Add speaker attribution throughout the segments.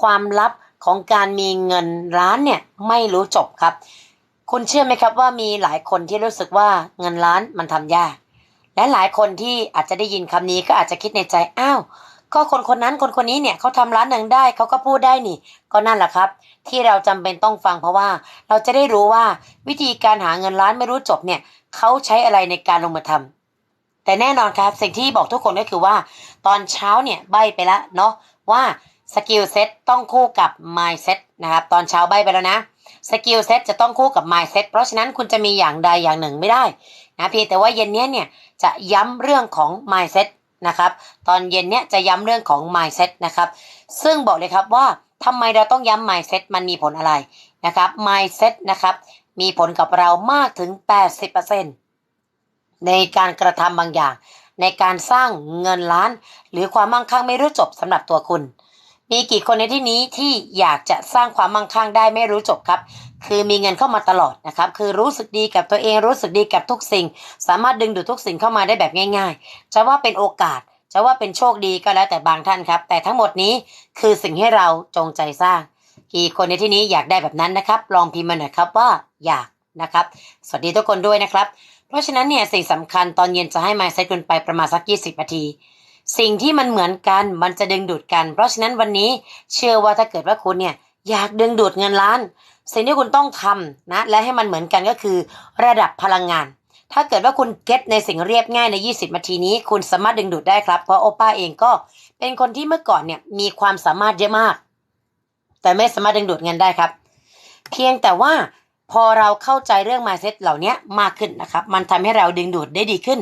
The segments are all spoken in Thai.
Speaker 1: ความลับของการมีเงินล้านเนี่ยไม่รู้จบครับ คุณเชื่อไหมครับว่ามีหลายคนที่รู้สึกว่าเงินล้านมันทำยาก และหลายคนที่อาจจะได้ยินคำนี้ก็อาจจะคิดในใจอ้าวก็คนคนนั้นคนคนนี้เนี่ยเขาทำร้านหนึ่งได้เขาก็พูดได้นี่ ก็นั่นแหละครับ ที่เราจำเป็นต้องฟังเพราะว่าเราจะได้รู้ว่าวิธีการหาเงินล้านไม่รู้จบเนี่ยเขาใช้อะไรในการลงมือทำแต่แน่นอนครับสิ่งที่บอกทุกคนก็คือว่า ตอนเช้าเนี่ยใบไปแล้วเนาะว่า สกิลเซ็ตต้องคู่กับ mindset นะครับ ตอนเช้าใบไปแล้วนะสกิลเซ็ตจะต้องคู่กับ mindset เพราะฉะนั้นคุณจะมีอย่างใดอย่างหนึ่งไม่ได้นะเพียงแต่ว่าเย็นนี้เนี่ยจะย้ำเรื่องของ mindset นะครับ ตอนเย็นเนี้ยจะย้ำเรื่องของ mindset นะครับ ซึ่งบอกเลยครับว่าทำไมเราต้องย้ำ mindset มันมีผลอะไรนะครับ mindset นะครับ มีผลกับเรามากถึง 80%ในการกระทำบางอย่าง ในการสร้างเงินล้าน หรือความมั่งคั่งไม่รู้จบสำหรับตัวคุณ มีกี่คนในที่นี้ที่อยากจะสร้างความมั่งคั่งได้ไม่รู้จบครับ คือมีเงินเข้ามาตลอดนะครับ คือรู้สึกดีกับตัวเองรู้สึกดีกับทุกสิ่ง สามารถดึงดูดทุกสิ่งเข้ามาได้แบบง่าย ๆ จะว่าเป็นโอกาส จะว่าเป็นโชคดีก็แล้วแต่บางท่านครับ แต่ทั้งหมดนี้คือสิ่งให้เราจงใจสร้าง กี่คนในที่นี้อยากได้แบบนั้นนะครับ ลองพิมพ์มาหน่อยครับว่าอยากนะครับ สวัสดีทุกคนด้วยนะครับ เพราะฉะนั้นเนี่ยสิ่งสำคัญตอนเย็นจะให้ mindset คุณไปประมาณสัก 20นาที สิ่งที่มันเหมือนกันมันจะดึงดูดกัน เพราะฉะนั้นวันนี้เชื่อว่าถ้าเกิดว่าคุณเนี่ยอยากดึงดูดเงินล้าน สิ่งที่คุณต้องทำนะและให้มันเหมือนกันก็คือ ระดับพลังงาน ถ้าเกิดว่าคุณเก็ตในสิ่งเรียบง่ายใน 20นาทีนี้ คุณสามารถดึงดูดได้ครับ เพราะโอป้าเองก็เป็นคนที่เมื่อก่อนเนี่ยมีความสามารถเยอะมาก แต่ไม่สามารถดึงดูดเงินได้ครับ เพียงแต่ว่าพอเราเข้าใจเรื่อง mindset เหล่านี้มากขึ้นนะครับ มันทำให้เราดึงดูดได้ดีขึ้น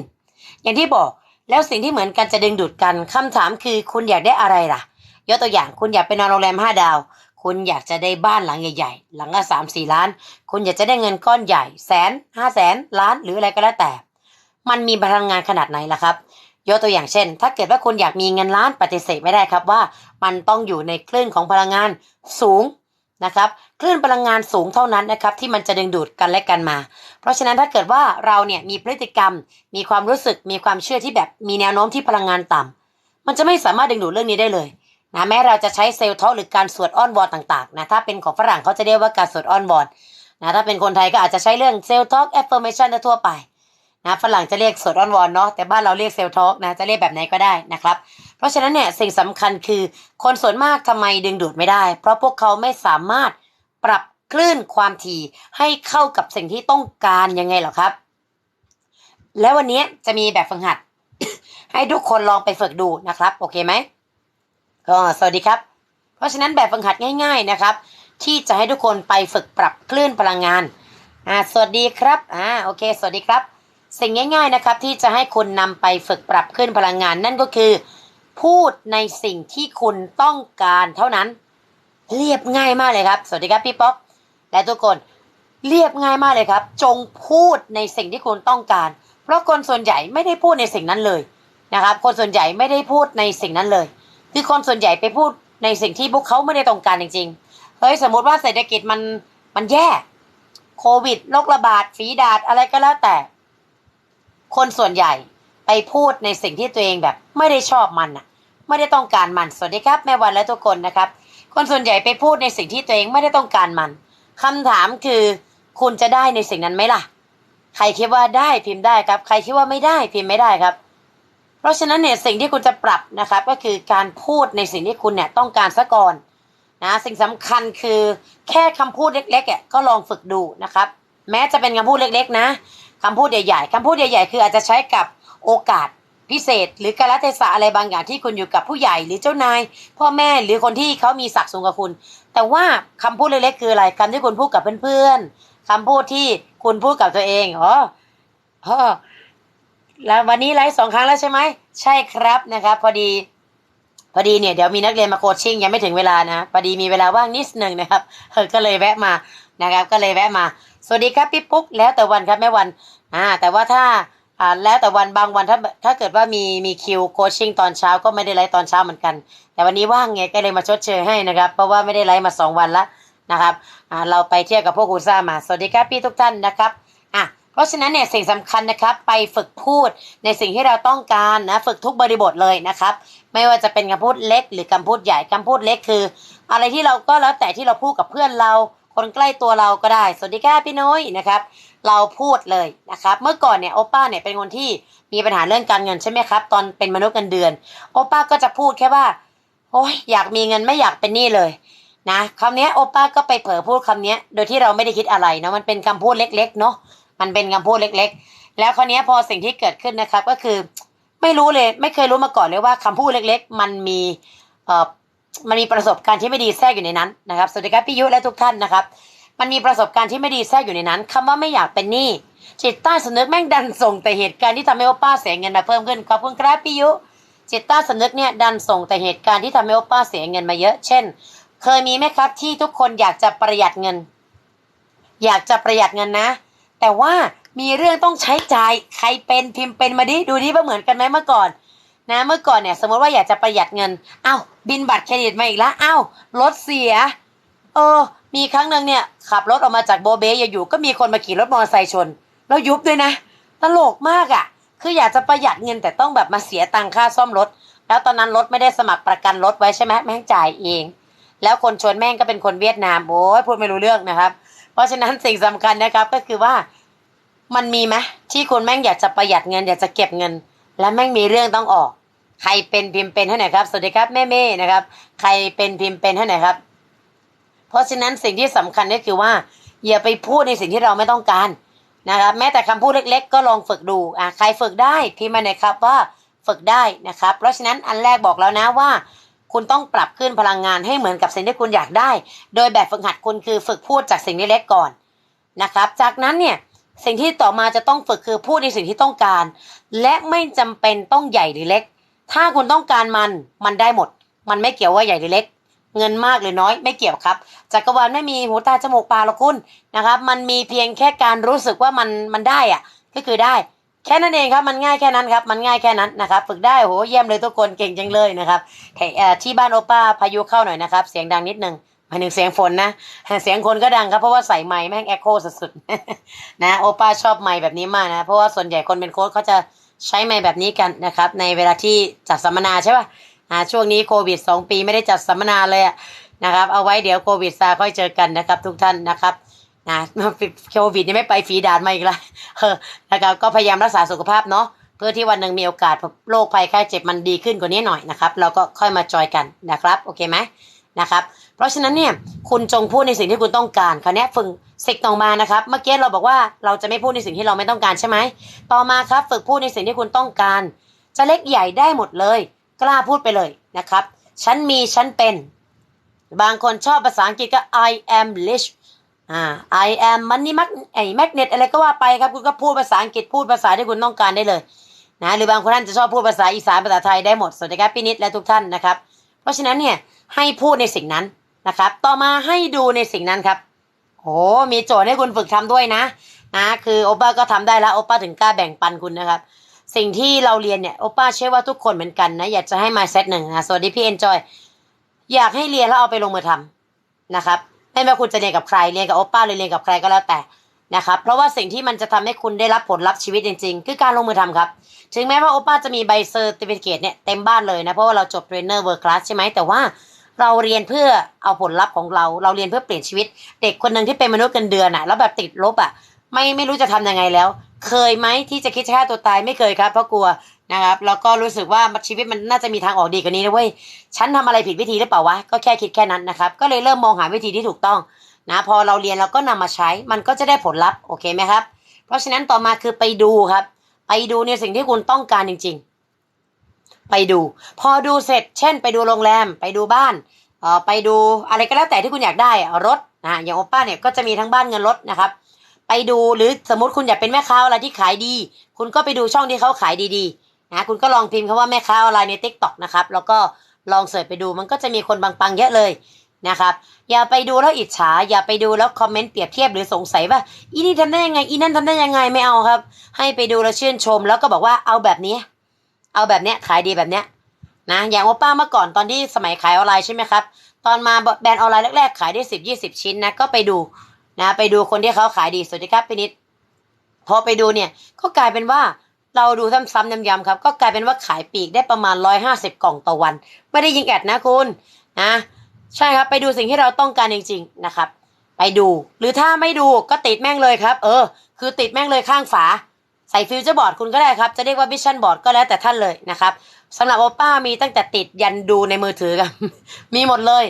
Speaker 1: อย่างที่บอก แล้วสิ่งที่เหมือนกันจะดึงดูดกันคำถามคือคุณอยากได้อะไรล่ะ ยกตัวอย่างคุณอยากไปนอนโรงแรมห้าดาว คุณอยากจะได้บ้านหลังใหญ่ ๆ หลังละสามสี่ล้าน คุณอยากจะได้เงินก้อนใหญ่ แสนห้าแสนล้านหรืออะไรก็แล้วแต่ มันมีพลังงานขนาดไหนล่ะครับยกตัวอย่างเช่น ถ้าเกิดว่าคุณอยากมีเงินล้านปฏิเสธไม่ได้ครับว่า มันต้องอยู่ในคลื่นของพลังงานสูง นะครับคลื่นพลังงานสูงเท่านั้นนะครับที่มันจะดึงดูดกันและกันมา เพราะฉะนั้นถ้าเกิดว่าเราเนี่ยมีพฤติกรรม มีความรู้สึกมีความเชื่อที่แบบมีแนวโน้มที่พลังงานต่ำมันจะไม่สามารถดึงดูดเรื่องนี้ได้เลยนะแม้เราจะใช้เซลล์ท็อหรือการสวดอ้อนวอนต่างๆนะถ้าเป็นของฝรั่งเขาจะเรียกว่าการสวดอ้อนวอนนะถ้าเป็นคนไทยก็อาจจะใช้เรื่องเซลล์ท็อกแอฟเฟอร์เมชันทั่วไป นะฝรั่งจะเรียกสดอ้อนวอนเนาะแต่บ้านเราเรียกเซลล์ทอกนะจะเรียกแบบไหนก็ได้นะครับ เพราะฉะนั้นเนี่ยสิ่งสำคัญคือคนส่วนมากทำไมดึงดูดไม่ได้ เพราะพวกเขาไม่สามารถปรับคลื่นความถี่ให้เข้ากับสิ่งที่ต้องการยังไงหรอครับ แล้ววันนี้จะมีแบบฝึกหัด ให้ทุกคนลองไปฝึกดูนะครับ โอเคไหมก็สวัสดีครับ เพราะฉะนั้นแบบฝึกหัดง่าย ๆนะครับ ที่จะให้ทุกคนไปฝึกปรับคลื่นพลังงานอ่าสวัสดีครับอ่าโอเค สวัสดีครับ สิ่งง่ายๆนะครับที่จะให้คุณนำไปฝึกปรับคลื่นพลังงานนั่นก็คือ พูดในสิ่งที่คุณต้องการเท่านั้น เรียบง่ายมากเลยครับ สวัสดีครับพี่ป๊อกและทุกคนเรียบง่ายมากเลยครับ จงพูดในสิ่งที่คุณต้องการ เพราะคนส่วนใหญ่ไม่ได้พูดในสิ่งนั้นเลยนะครับ คนส่วนใหญ่ไม่ได้พูดในสิ่งนั้นเลย คือคนส่วนใหญ่ไปพูดในสิ่งที่พวกเขาไม่ได้ต้องการจริงๆเฮ้ยสมมติว่าเศรษฐกิจมันมันแย่โควิดโรคระบาดฝีดาดอะไรก็แล้วแต่ คนส่วนใหญ่ไปพูดในสิ่งที่ตัวเองแบบ ไม่ได้ชอบมันอะไม่ได้ต้องการมัน สวัสดีครับ แม่วันและทุกคนนะครับ คนส่วนใหญ่ไปพูดในสิ่งที่ตัวเองไม่ได้ต้องการมันคำถามคือ คุณจะได้ในสิ่งนั้นไหมล่ะ ใครคิดว่าได้พิมพ์ได้ครับ ใครคิดว่าไม่ได้พิมพ์ไม่ได้ครับ เพราะฉะนั้นเนี่ยสิ่งที่คุณจะปรับนะครับ ก็คือการพูดในสิ่งที่คุณเนี่ยต้องการซะก่อนนะสิ่งสำคัญคือแค่คำพูดเล็กๆอะก็ลองฝึกดูนะครับ แม้จะเป็นคำพูดเล็ก ๆ นะ คำพูดใหญ่ๆคำพูดใหญ่ๆคืออาจจะใช้กับโอกาสพิเศษ หรือกาลเทศะอะไรบางอย่างที่คุณอยู่กับผู้ใหญ่หรือเจ้านาย พ่อแม่หรือคนที่เขามีศักดิ์สูงกว่าคุณ แต่ว่าคำพูดเล็กๆคืออะไรคำที่คุณพูดกับเพื่อนๆคำพูดที่คุณพูดกับตัวเองอ๋ออ๋อแล้ววันนี้ไลฟ์สองครั้งแล้วใช่ไหมใช่ครับนะครับพอดีพอดีเนี่ยเดี๋ยวมีนักเรียนมาโคชชิ่งยังไม่ถึงเวลานะพอดีมีเวลาว่างนิดหนึ่งนะครับเออก็เลยแวะมา นะครับก็เลยแวะมา สวัสดีครับพี่ปุ๊กแล้วแต่วันครับแม่วันอ่าแต่ว่าถ้าอ่าแล้วแต่วันบางวันถ้าถ้าเกิดว่ามีมีคิวโคชชิ่งตอนเช้าก็ไม่ได้ไลฟ์ตอนเช้าเหมือนกัน แต่วันนี้ว่างไงก็เลยมาชดเชยให้นะครับ เพราะว่าไม่ได้ไลฟ์มาสองวันละนะครับอ่าเราไปเที่ยวกับพวกคูซ่ามา สวัสดีครับพี่ทุกท่านนะครับอะเพราะฉะนั้นเนี่ยสิ่งสำคัญนะครับไปฝึกพูดในสิ่งที่เราต้องการนะฝึกทุกบริบทเลยนะครับ ไม่ว่าจะเป็นคำพูดเล็กหรือคำพูดใหญ่คำพูดเล็กคือ อะไรที่เราก็แล้วแต่ที่เราพูดกับเพื่อนเรา คนใกล้ตัวเราก็ได้ สวัสดีค่ะพี่น้อยนะครับ เราพูดเลยนะครับ เมื่อก่อนเนี่ยโอป้าเนี่ยเป็นคนที่มีปัญหาเรื่องการเงินใช่ไหมครับ ตอนเป็นมนุษย์เงินเดือน โอป้าก็จะพูดแค่ว่า โอ้ยอยากมีเงินไม่อยากเป็นหนี้เลยนะคำนี้โอป้าก็ไปเผลอพูดคำนี้โดยที่เราไม่ได้คิดอะไรนะมันเป็นคำพูดเล็ก ๆ เนาะมันเป็นคำพูดเล็ก ๆ แล้วคราวนี้พอสิ่งที่เกิดขึ้นนะครับก็คือ ไม่รู้เลยไม่เคยรู้มาก่อนเลยว่าคำพูดเล็ก ๆ มันมีเอ่อ มันมีประสบการณ์ที่ไม่ดีแทรกอยู่ในนั้นนะครับสวัสดีครับพี่ยุและทุกท่านนะครับ มันมีประสบการณ์ที่ไม่ดีแทรกอยู่ในนั้นคำว่าไม่อยากเป็นหนี้จิตใต้สำนึกแม่งดันส่งแต่เหตุการณ์ที่ทำให้โอป้าเสียเงินมาเพิ่มขึ้นขอบคุณครับพี่ยุจิตใต้สำนึกเนี่ยดันส่งแต่เหตุการณ์ที่ทำให้โอป้าเสียเงินมาเยอะ เช่น เคยมีไหมครับที่ทุกคนอยากจะประหยัดเงิน อยากจะประหยัดเงินนะ แต่ว่ามีเรื่องต้องใช้จ่ายใครเป็นพิมพ์เป็นมาดิดูดิว่าเหมือนกันไหมเมื่อก่อน นะเมื่อก่อนเนี่ยสมมติว่าอยากจะประหยัดเงินเอ้าบินบัตรเครดิตมาอีกแล้วเอ้ารถเสีย เออ มีครั้งหนึ่งเนี่ย ขับรถออกมาจากโบเบอยู่ๆก็มีคนมาขี่รถมอเตอร์ไซค์ชน แล้วยุบด้วยนะตลกมากอะ่ะ คืออยากจะประหยัดเงินแต่ต้องแบบมาเสียตังค่าซ่อมรถ แล้วตอนนั้นรถไม่ได้สมัครประกันรถไว้ใช่ไหมแม่งจ่ายเอง แล้วคนชนแม่งก็เป็นคนเวียดนามโอ้ยพูดไม่รู้เรื่องนะครับ เพราะฉะนั้นสิ่งสำคัญนะครับก็คือว่ามันมีไหมที่คุณแม่งอยากจะประหยัดเงิน อยากจะเก็บเงิน แล้วแม่งมีเรื่องต้องออก ใครเป็นพิมพ์เป็นให้หน่อยครับ สวัสดีครับแม่เม่นะครับ ใครเป็นพิมพ์เป็นให้หน่อยครับ เพราะฉะนั้นสิ่งที่สำคัญก็คือว่า อย่าไปพูดในสิ่งที่เราไม่ต้องการนะครับ แม้แต่คำพูดเล็ก ๆ ก็ลองฝึกดูอะใครฝึกได้พิมพ์มาหน่อยครับว่าฝึกได้นะครับ เพราะฉะนั้นอันแรกบอกแล้วนะว่า คุณต้องปรับขึ้นพลังงานให้เหมือนกับสิ่งที่คุณอยากได้ โดยแบบฝึกหัดคุณคือฝึกพูดจากสิ่งเล็กๆก่อนนะครับ จากนั้นเนี่ย สิ่งที่ต่อมาจะต้องฝึกคือพูดในสิ่งที่ต้องการ และไม่จำเป็นต้องใหญ่หรือเล็ก ถ้าคุณต้องการมันมันได้หมด มันไม่เกี่ยวว่าใหญ่หรือเล็ก เงินมากหรือน้อยไม่เกี่ยวครับจักรวาลไม่มีหูตาจมูกปากหรอกคุณนะครับ มันมีเพียงแค่การรู้สึกว่ามันมันได้อะก็คือได้ แค่นั้นเองครับมันง่ายแค่นั้นครับมันง่ายแค่นั้นนะครับ ฝึกได้โหเยี่ยมเลยทุกคนเก่งจังเลยนะครับที่บ้านโอป้าพายุเข้าหน่อยนะครับ เสียงดังนิดนึง หมายถึงเสียงฝนนะ เสียงคนก็ดังครับ เพราะว่าใส่ไม้แม่งแอคโคสุดๆนะโอป้าชอบไม้แบบนี้มากนะ เพราะว่าส่วนใหญ่คนเป็นโค้ชเขาจะใช้ไม้แบบนี้กันนะครับ ในเวลาที่จัดสัมมนาใช่ป่ะอ่าช่วงนี้โควิดสองปีไม่ได้จัดสัมมนาเลยนะครับ เอาไว้เดี๋ยวโควิดซาค่อยเจอกันนะครับ ทุกท่านนะครับนะโควิดนี่ไม่ไปฝีดาดมาอีกแล้วเออนะครับก็พยายามรักษาสุขภาพเนาะเพื่อที่วันหนึ่งมีโอกาสโรคภัยไข้เจ็บมันดีขึ้นกว่านี้หน่อยนะครับ เราก็ค่อยมาจอยกันนะครับ โอเคไหม นะครับ เพราะฉะนั้นเนี่ยคุณจงพูดในสิ่งที่คุณต้องการคราวนี้ฝึกสิกต่อมานะครับ เมื่อกี้เราบอกว่าเราจะไม่พูดในสิ่งที่เราไม่ต้องการใช่ไหมต่อมาครับฝึกพูดในสิ่งที่คุณต้องการ จะเล็กใหญ่ได้หมดเลย กล้าพูดไปเลยนะครับ ฉันมีฉันเป็น บางคนชอบภาษาอังกฤษก็ I am rich อ่า I am money mag ไอ้ magnet อะไรก็ว่าไปครับคุณก็พูดภาษาอังกฤษพูดภาษาที่คุณต้องการได้เลยนะหรือบางคนท่านจะชอบพูดภาษาอีสานภาษาไทยได้หมดสวัสดีครับพี่นิดและทุกท่านนะครับ เพราะฉะนั้นเนี่ยให้พูดในสิ่งนั้นนะครับ ต่อมาให้ดูในสิ่งนั้นครับโอ้มีโจทย์ให้คุณฝึกทำด้วยนะนะคือโอป้าก็ทำได้แล้วโอป้าถึงกล้าแบ่งปันคุณนะครับ สิ่งที่เราเรียนเนี่ยโอป้าเชื่อว่าทุกคนเหมือนกันนะอยากจะให้มาเซตหนึ่งนะสวัสดีพี่เอ็นจอยอยากให้เรียนแล้วเอาไปลงมือทำนะครับไม่ว่าคุณจะเรียนกับใครเรียนกับโอป้าหรือเรียนกับใครก็แล้วแต่นะครับเพราะว่าสิ่งที่มันจะทำให้คุณได้รับผลลัพธ์ชีวิตจริง ๆ คือการลงมือทำครับ ถึงแม้ว่าโอป้าจะมีใบเซอร์ติฟิเคตเนี่ยเต็มบ้านเลยนะ เพราะว่าเราจบเทรนเนอร์เวิร์คลาสใช่ไหมแต่ว่าเราเรียนเพื่อเอาผลลัพธ์ของเรา เราเรียนเพื่อเปลี่ยนชีวิต เด็กคนหนึ่งที่เป็นมนุษย์เงินเดือนอะแล้วแบบติดลบอะไม่ไม่รู้จะทำยังไงแล้ว เคยไหมที่จะคิดจะฆ่าตัวตายไม่เคยครับเพราะกลัวนะครับแล้วก็รู้สึกว่าชีวิตมันน่าจะมีทางออกดีกว่านี้นะเว้ยฉันทำอะไรผิดวิธีหรือเปล่าวะก็แค่คิดแค่นั้นนะครับก็เลยเริ่มมองหาวิธีที่ถูกต้องนะพอเราเรียนเราก็นำมาใช้มันก็จะได้ผลลัพธ์โอเคไหมครับ เพราะฉะนั้นต่อมาคือไปดูครับ ไปดูในสิ่งที่คุณต้องการจริง ๆ ไปดู พอดูเสร็จ เช่น ไปดูโรงแรม ไปดูบ้านเอ่อไปดูอะไรก็แล้วแต่ที่คุณอยากได้อะรถนะอย่างโอป้าเนี่ยก็จะมีทั้งบ้านเงินรถนะครับ ไปดูหรือสมมติคุณอยากเป็นแม่ค้าอะไรที่ขายดี คุณก็ไปดูช่องที่เขาขายดีๆนะคุณก็ลองพิมพ์คำว่าแม่ค้าออนไลน์ในทิกตอกนะครับแล้วก็ลองเสิร์ชไปดูมันก็จะมีคนปังๆเยอะเลย นะครับ อย่าไปดูแล้วอิจฉา อย่าไปดูแล้วคอมเมนต์เปรียบเทียบหรือสงสัยว่าอีนี่ทำได้ยังไงอีนั่นทำได้ยังไงไม่เอาครับ ให้ไปดูแล้วชื่นชม แล้วก็บอกว่าเอาแบบนี้ เอาแบบเนี้ยขายดีแบบเนี้ยนะอย่างโอป้าเมื่อก่อนตอนที่สมัยขายออนไลน์ใช่ไหมครับ ตอนมาแบรนด์ออนไลน์แรกๆขายได้สิบยี่สิบชิ้นนะก็ไปดูนะไปดูคนที่เขาขายดีสวัสดีครับพี่นิดพอไปดูเนี่ยก็กลายเป็นว่าเราดูซ้ำๆย้ำๆครับ ก็กลายเป็นว่าขายปีกได้ประมาณ150กล่องต่อวัน ไม่ได้ยิงแอดนะคุณนะ ใช่ครับไปดูสิ่งที่เราต้องการจริง ๆนะครับ ไปดู หรือถ้าไม่ดูก็ติดแม่งเลยครับ เออ คือติดแม่งเลยข้างฝา ใส่ฟิวเจอร์บอร์ดคุณก็ได้ครับ จะเรียกว่าวิชั่นบอร์ดก็แล้วแต่ท่านเลยนะครับสำหรับโอป้ามีตั้งแต่ติดยันดูในมือถือครับมีหมดเลย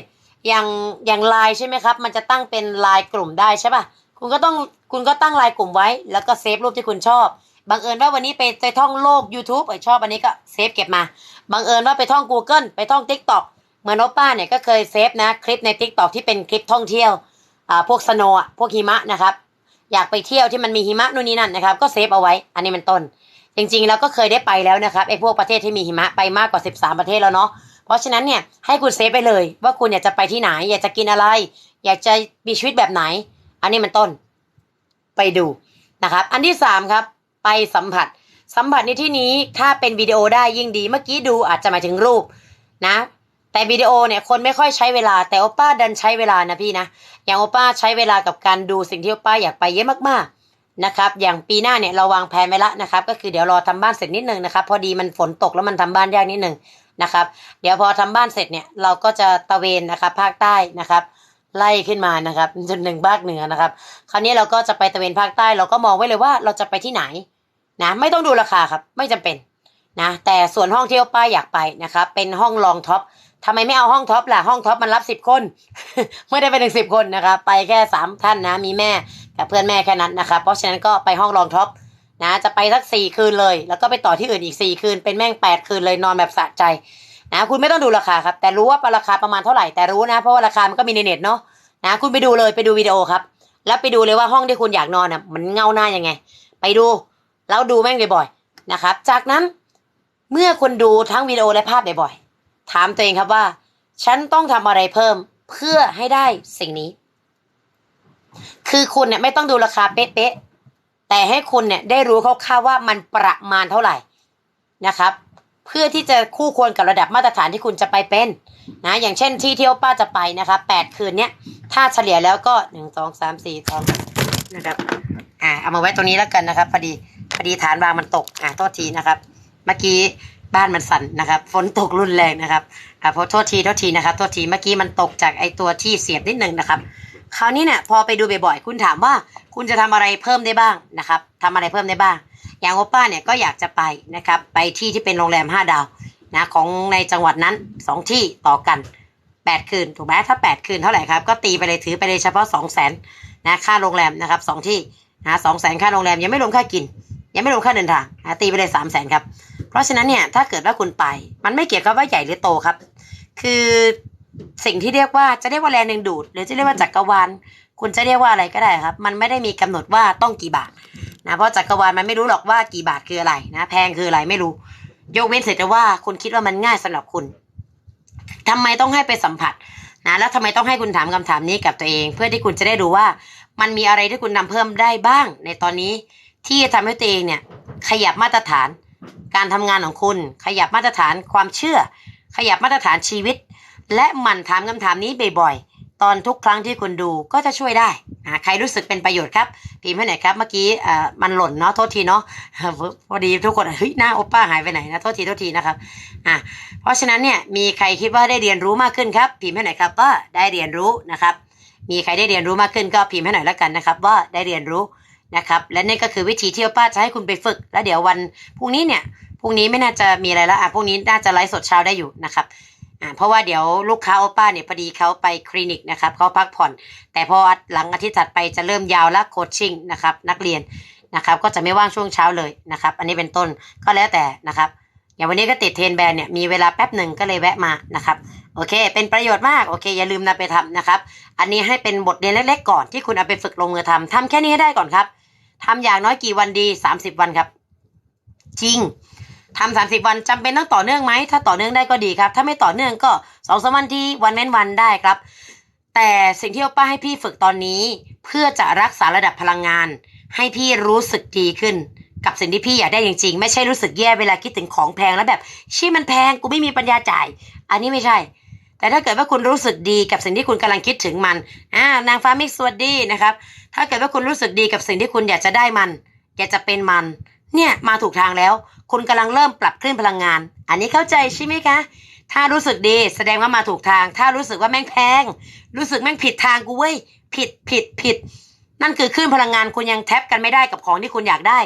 Speaker 1: อย่างอย่างไลน์ใช่ไหมครับ มันจะตั้งเป็นไลน์กลุ่มได้ใช่ป่ะคุณก็ต้องคุณก็ตั้งไลน์กลุ่มไว้ แล้วก็เซฟรูปที่คุณชอบบังเอิญว่าวันนี้ไปไปท่องโลก YouTube ไอชอบอันนี้ก็เซฟเก็บมาบังเอิญว่าไปท่อง Google ไปท่อง TikTok เหมือนโอป้าเนี่ยก็เคยเซฟนะคลิปใน TikTok ที่เป็นคลิปท่องเที่ยวอ่าพวกสโนว์พวกหิมะนะครับ อยากไปเที่ยวที่มันมีหิมะนู่นนี่นั่นนะครับ ก็เซฟเอาไว้ อันนี้มันต้น จริงๆแล้วก็เคยได้ไปแล้วนะครับไอ้พวกประเทศที่มีหิมะไปมากกว่า 13 ประเทศแล้วเนาะเพราะฉะนั้นเนี่ยให้คุณเซฟไปเลย ว่าคุณอยากจะไปที่ไหน อยากจะกินอะไร อยากจะมีชีวิตแบบไหน อันนี้มันต้น ไปดูนะครับ อันที่สามครับไปสัมผัสสัมผัสในที่นี้ถ้าเป็นวิดีโอได้ยิ่งดี เมื่อกี้ดูอาจจะหมายถึงรูปนะ แต่วิดีโอเนี่ยคนไม่ค่อยใช้เวลาแต่โอป้าดันใช้เวลานะพี่นะอย่างโอป้าใช้เวลากับการดูสิ่งที่โอป้าอยากไปเยอะมากๆนะครับ อย่างปีหน้าเนี่ยเราวางแผนไว้ละนะครับ ก็คือเดี๋ยวรอทำบ้านเสร็จนิดนึงนะครับ พอดีมันฝนตกแล้วมันทำบ้านยากนิดนึงนะครับ เดี๋ยวพอทำบ้านเสร็จเนี่ยเราก็จะตะเวนนะครับภาคใต้นะครับไล่ขึ้นมานะครับจนหนึ่งภาคเหนือนะครับ คราวนี้เราก็จะไปตะเวนภาคใต้เราก็มองไว้เลยว่าเราจะไปที่ไหนนะไม่ต้องดูราคาครับไม่จำเป็นนะแต่ส่วนห้องที่โอป้าอยากไปนะครับเป็นห้องรองท็อป ทำไมไม่เอาห้องท็อปล่ะห้องท็อปมันรับสิบคนไม่ได้ไปถึงสิบคนนะครับ ไปแค่สามท่านนะ มีแม่กับเพื่อนแม่แค่นั้นนะครับ เพราะฉะนั้นก็ไปห้องรองท็อปนะจะไปสักสี่คืนเลย แล้วก็ไปต่อที่อื่นอีกสี่คืน เป็นแม่งแปดคืนเลยนอนแบบสะใจนะคุณไม่ต้องดูราคาครับ แต่รู้ว่าราคาประมาณเท่าไหร่แต่รู้นะ เพราะว่าราคามันก็มีในเน็ตเนาะนะคุณไปดูเลยไปดูวิดีโอครับ แล้วไปดูเลยว่าห้องที่คุณอยากนอนอะมันเงาหน้ายังไง ไปดูแล้วดูแม่งบ่อยๆนะครับ จากนั้นเมื่อคุณดูทั้งวิดีโอและภาพบ่อยๆ ถามตัวเองครับว่า ฉันต้องทำอะไรเพิ่มเพื่อให้ได้สิ่งนี้ คือคุณเนี่ยไม่ต้องดูราคาเป๊ะๆแต่ให้คุณเนี่ยได้รู้คร่าวๆว่ามันประมาณเท่าไหร่นะครับ เพื่อที่จะคู่ควรกับระดับมาตรฐานที่คุณจะไปเป็นนะอย่างเช่นที่เที่ยวป้าจะไปนะครับแปดคืนเนี้ยถ้าเฉลี่ยแล้วก็หนึ่งสองสามสี่สองนะครับอ่าเอามาไว้ตรงนี้แล้วกันนะครับพอดีพอดีฐานวางมันตกอ่าโทษทีนะครับ เมื่อกี้ บ้านมันสั่นนะครับ ฝนตกรุนแรงนะครับอ่าเพราะโทษทีโทษทีนะครับโทษทีเมื่อกี้มันตกจากไอตัวที่เสียบนิดนึงนะครับ คราวนี้เนี่ยพอไปดูบ่อยๆคุณถามว่าคุณจะทำอะไรเพิ่มได้บ้างนะครับทำอะไรเพิ่มได้บ้าง อย่างโอป้าเนี่ยก็อยากจะไปนะครับ ไปที่ที่เป็นโรงแรมห้าดาวนะของในจังหวัดนั้นสองที่ต่อกันแปดคืนถูกไหมถ้าแปดคืนเท่าไหร่ครับก็ตีไปเลยถือไปเลยเฉพาะสองแสนนะค่าโรงแรมนะครับสองที่นะสองแสนค่าโรงแรมยังไม่รวมค่ากิน ยังไม่รวมค่าเดินทางนะตีไปเลยสามแสนครับ เพราะฉะนั้นเนี่ยถ้าเกิดว่าคุณไป มันไม่เกี่ยวกับว่าใหญ่หรือโตครับ คือสิ่งที่เรียกว่าจะเรียกว่าแรงดึงดูด หรือจะเรียกว่าจักรวาลคุณจะเรียกว่าอะไรก็ได้ครับ มันไม่ได้มีกำหนดว่าต้องกี่บาทนะเพราะจักรวาลมันไม่รู้หรอกว่ากี่บาทคืออะไรนะ แพงคืออะไรไม่รู้ ยกเว้นเสียแต่ว่าคุณคิดว่ามันง่ายสำหรับคุณทำไมต้องให้ไปสัมผัสนะแล้วทำไมต้องให้คุณถามคำถามนี้กับตัวเอง เพื่อที่คุณจะได้รู้ว่า มันมีอะไรที่คุณนำเพิ่มได้บ้าง ในตอนนี้ที่จะทำให้ตัวเองเนี่ย ขยับมาตรฐาน การทำงานของคุณขยับมาตรฐานความเชื่อ ขยับมาตรฐานชีวิต และหมั่นถามคำถามนี้บ่อยๆ ตอนทุกครั้งที่คุณดูก็จะช่วยได้อ่าใครรู้สึกเป็นประโยชน์ครับพิมพ์ให้หน่อยครับเมื่อกี้มันหล่นเนาะโทษทีเนาะพอดีทุกคนเฮ้ยหน้าโอป้าหายไปไหนนะโทษทีโทษทีนะครับอ่าเพราะฉะนั้นเนี่ยมีใครคิดว่าได้เรียนรู้มากขึ้นครับพิมพ์ให้หน่อยครับว่าได้เรียนรู้นะครับ มีใครได้เรียนรู้มากขึ้นก็พิมพ์ให้หน่อยแล้วกันนะครับ ว่าได้เรียนรู้ นะครับ และนี่ก็คือวิธีที่ป้าจะให้คุณไปฝึก แล้วเดี๋ยววันพรุ่งนี้เนี่ยพรุ่งนี้ไม่น่าจะมีอะไรแล้วอะพรุ่งนี้น่าจะไลฟ์สดเช้าได้อยู่นะครับอ่าเพราะว่าเดี๋ยวลูกค้าโอป้าเนี่ยพอดีเขาไปคลินิกนะครับเขาพักผ่อน แต่พอหลังอาทิตย์ถัดไปจะเริ่มยาวและโคชชิ่งนะครับนักเรียนนะครับก็จะไม่ว่างช่วงเช้าเลยนะครับ อันนี้เป็นต้นก็แล้วแต่นะครับอย่างวันนี้ก็ติดเทรนแบรนด์เนี่ยมีเวลาแป๊บหนึ่งก็เลยแวะมานะครับ โอเค เป็นประโยชน์มาก โอเค อย่าลืมนำไปทำนะครับ อันนี้ให้เป็นบทเรียนเล็กๆก่อนที่คุณเอาไปฝึกลงมือทำทำแค่นี้ให้ได้ก่อนครับทำอย่างน้อยกี่วันดีสามสิบวันครับ จริงทำสามสิบวันจำเป็นต้องต่อเนื่องไหม ถ้าต่อเนื่องได้ก็ดีครับ ถ้าไม่ต่อเนื่องก็สองสามวันที่วันเว้นวันได้ครับ แต่สิ่งที่ป้าให้พี่ฝึกตอนนี้ เพื่อจะรักษาระดับพลังงาน ให้พี่รู้สึกดีขึ้น กับสิ่งที่พี่อยากได้จริงๆ ไม่ใช่รู้สึกแย่เวลาคิดถึงของแพงแล้วแบบชี่มันแพงกูไม่มีปัญญาจ่าย อันนี้ไม่ใช่ แต่ถ้าเกิดว่าคุณรู้สึกดีกับสิ่งที่คุณกำลังคิดถึงมันอ่านางฟ้ามิกสวัสดีนะครับ ถ้าเกิดว่าคุณรู้สึกดีกับสิ่งที่คุณอยากจะได้มันแกจะเป็นมัน เนี่ยมาถูกทางแล้ว คุณกำลังเริ่มปรับคลื่นพลังงาน อันนี้เข้าใจใช่ไหมคะ ถ้ารู้สึกดีแสดงว่ามาถูกทาง ถ้ารู้สึกว่าแม่งแพง รู้สึกแม่งผิดทางกูเว้ย ผิดผิดผิด นั่นคือคลื่นพลังงานคุณยังแท็บกันไม่ได้กับของที่คุณอยากได้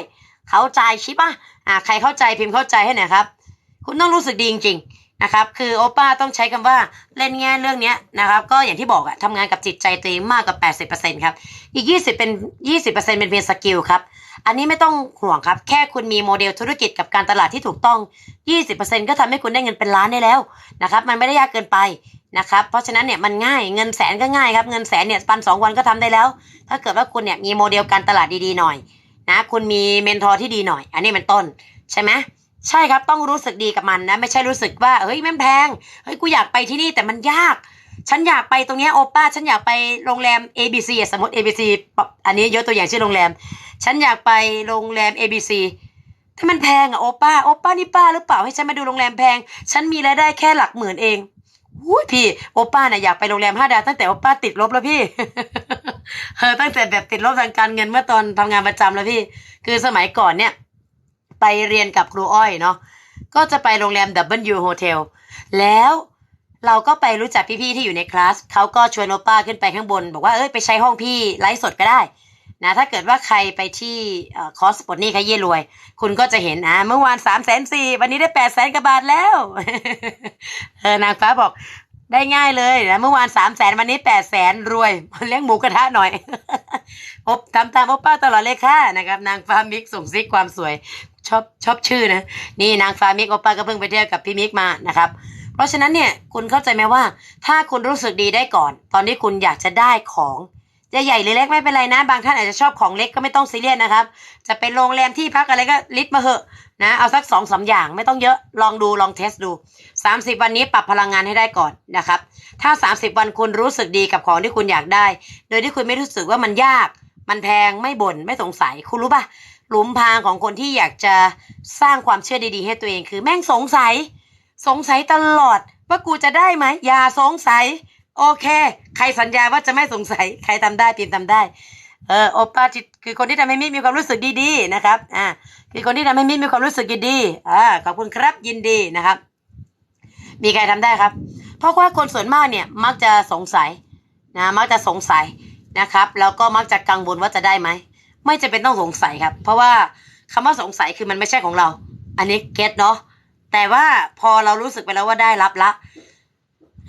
Speaker 1: เข้าใจใช่ปะอ่าใครเข้าใจพิมพ์เข้าใจให้หน่อยครับ คุณต้องรู้สึกดีจริงๆ นะครับคือโอป้าต้องใช้คำว่าเล่นแง่เรื่องนี้นะครับก็อย่างที่บอกอะทำงานกับจิตใจตัวเองมากกว่า 80%ครับอีก 20 เป็น 20%เป็นเพียงสกิลครับอันนี้ไม่ต้องห่วงครับ แค่คุณมีโมเดลธุรกิจกับการตลาดที่ถูกต้อง 20%ก็ทำให้คุณได้เงินเป็นล้านได้แล้วนะครับมันไม่ได้ยากเกินไปนะครับเพราะฉะนั้นเนี่ยมันง่ายเงินแสนก็ง่ายครับเงินแสนเนี่ยปันสองวันก็ทำได้แล้ว ถ้าเกิดว่าคุณเนี่ยมีโมเดลการตลาดดีๆหน่อยนะคุณมีเมนทอร์ที่ดีหน่อย อันนี้เป็นต้นใช่ไหม ใช่ครับต้องรู้สึกดีกับมันนะ ไม่ใช่รู้สึกว่าเฮ้ยแม่งแพงเฮ้ยกูอยากไปที่นี่แต่มันยาก ฉันอยากไปตรงนี้โอป้าฉันอยากไปโรงแรม ABC สมมติ ABC อันนี้ยกตัวอย่างชื่อโรงแรม ฉันอยากไปโรงแรม ABC ถ้ามันแพงอะโอป้าโอป้านี่ป้าหรือเปล่าให้ฉันมาดูโรงแรมแพง ฉันมีรายได้แค่หลักหมื่นเองอุ้พี่โอป้าน่ะอยากไปโรงแรมห้าดาวตั้งแต่โอป้าติดลบแล้วพี่เออตั้งแต่แบบติดลบทางการเงินเมื่อตอนทำงานประจำแล้วพี่ คือสมัยก่อนเนี่ย ไปเรียนกับครูอ้อยเนาะก็จะไปโรงแรม W Hotel แล้วเราก็ไปรู้จักพี่ๆที่อยู่ในคลาสเขาก็ชวนโอป้าขึ้นไปข้างบน บอกว่าเอ้ยไปใช้ห้องพี่ไลฟ์สดก็ได้นะถ้าเกิดว่าใครไปที่คอสปลดหนี่ใครเย่รวย คุณก็จะเห็นอ่าเมื่อวานสามแสนสี่วันนี้ได้แปดแสนกว่าบาทแล้วเออนางฟ้าบอก ได้ง่ายเลยนะเมื่อวานสามแสนวันนี้แปดแสนรวยเลี้ยงหมูกระทะหน่อยอบทำตามโอป้าตลอดเลยค่ะนะครับ นางฟ้ามิกส่งซิกความสวย ชอบชอบชื่อนะ นี่นางฟ้ามิกโอป้าก็เพิ่งไปเที่ยวกับพี่มิกมานะครับ เพราะฉะนั้นเนี่ยคุณเข้าใจไหมว่า ถ้าคุณรู้สึกดีได้ก่อน ตอนที่คุณอยากจะได้ของ จะใหญ่หรือเล็กไม่เป็นไรนะ บางท่านอาจจะชอบของเล็กก็ไม่ต้องซีเรียสนะครับ จะเป็นโรงแรมที่พักอะไรก็ลิสต์มาเหอะนะ เอาสักสองสาอย่างไม่ต้องเยอะ ลองดูลองเทสดู 30 วันนี้ปรับพลังงานให้ได้ก่อนนะครับ ถ้า 30 วันคุณรู้สึกดีกับของที่คุณอยากได้ โดยที่คุณไม่รู้สึกว่ามันยาก มันแพงไม่บ่นไม่สงสัยคุณรู้ป่ะหลุมพรางของคนที่อยากจะสร้างความเชื่อดีๆ ให้ตัวเองคือแม่งสงสัย สงสัยตลอดว่ากูจะได้ไหมอย่าสงสัย โอเค ใครสัญญาว่าจะไม่สงสัย ใครทำได้พิมพ์ทำได้ เออโอป้าจิตคือคนที่ทำให้มิมีความรู้สึกดีๆนะครับ อ่า คือคนที่ทำให้มิมีความรู้สึกดีๆอ่าขอบคุณครับยินดีนะครับ มีใครทำได้ครับ เพราะว่าคนส่วนมากเนี่ยมักจะสงสัยนะมักจะสงสัยนะครับ แล้วก็มักจะกังวลว่าจะได้ไหมไม่จะเป็นต้องสงสัยครับ เพราะว่าคำว่าสงสัยคือมันไม่ใช่ของเรา อันนี้เก็ตเนาะแต่ว่าพอเรารู้สึกไปแล้วว่าได้รับละ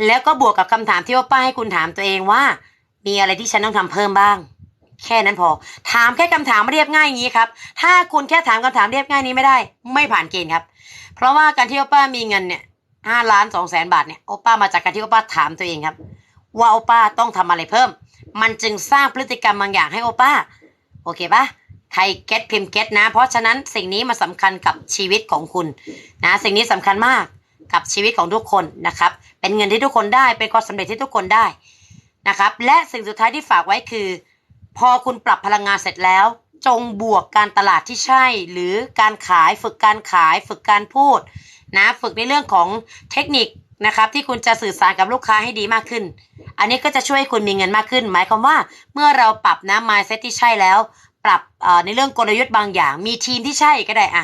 Speaker 1: แล้วก็บวกกับคำถามที่ว่าป้าให้คุณถามตัวเองว่า มีอะไรที่ฉันต้องทำเพิ่มบ้าง แค่นั้นพอ ถามแค่คำถามเรียบง่ายอย่างนี้ครับ ถ้าคุณแค่ถามคำถามเรียบง่ายนี้ไม่ได้ ไม่ผ่านเกณฑ์ครับ เพราะว่าการที่โอป้ามีเงินเนี่ยห้าล้านสองแสนบาทเนี่ยโอป้ามาจากการที่โอป้าถามตัวเองครับ ว่าโอป้าต้องทำอะไรเพิ่ม มันจึงสร้างพฤติกรรมบางอย่างให้โอป้า โอเคปะใครเก็ตพิมพ์เก็ตนะ เพราะฉะนั้นสิ่งนี้มาสำคัญกับชีวิตของคุณนะ สิ่งนี้สำคัญมาก กับชีวิตของทุกคนนะครับ เป็นเงินที่ทุกคนได้เป็นความสำเร็จที่ทุกคนได้นะครับ และสิ่งสุดท้ายที่ฝากไว้คือ พอคุณปรับพลังงานเสร็จแล้ว จงบวกการตลาดที่ใช่ หรือการขายฝึกการขาย ฝึกการพูดนะฝึกในเรื่องของเทคนิคนะครับที่คุณจะสื่อสารกับลูกค้าให้ดีมากขึ้น อันนี้ก็จะช่วยคุณมีเงินมากขึ้น หมายความว่าเมื่อเราปรับนะ mindset ที่ใช่แล้ว ปรับในเรื่องกลยุทธ์บางอย่าง มีทีมที่ใช่ก็ได้อะ